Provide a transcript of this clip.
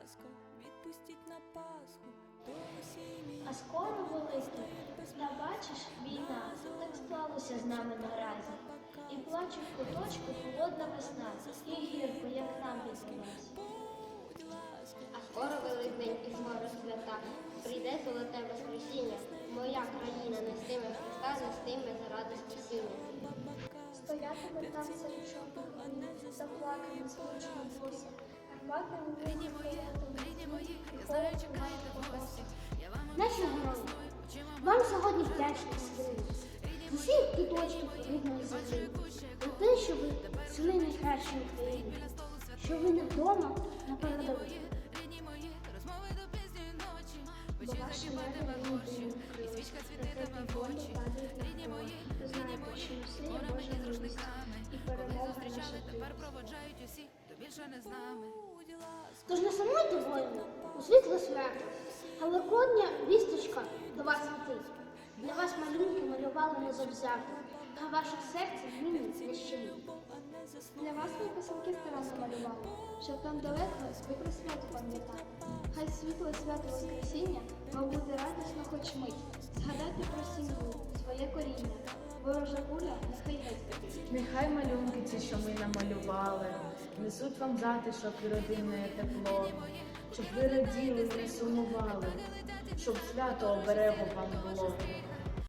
ласка, відпустіть на Пасху, до. А скоро великий, та бачиш, війна, так склалося з нами наразі. І плаче в куточку холодна весна, і гірко, як нам відбулась. А скоро Великдень і згори свята. Прийде золоте воскресіння. Моя країна нестиме Христа, нестиме заради спасіння. Стоятиме там серед гарматним винім Наші герої, вам сьогодні вдячні сили. З усіх куточків рідної землі. За те, що ви сини найкращої України, що ви не вдома на передовій. Бо ваші небо не будуть ракети бомби падають на поле. Ви знаєте, що все є Божа милість, і перемога наша близько. Тож не сумуйте воїни у світло свято. Великодня вісточка до вас летить. Для вас малюнки малювали незавзято, а ваше серце не щемить. Для вас ми писанки старанно малювали, щоб там далеко ви про свято пам'ятали. Хай світло свято Воскресіння вам буде радісно хоч мить. Згадайте про сім'ю, своє коріння. Ворожа куля нехай геть. Нехай малюнки ці, що ми намалювали, несуть вам затишок і родинне тепло, щоб ви раділи, не сумували, щоб свято оберегу вам було.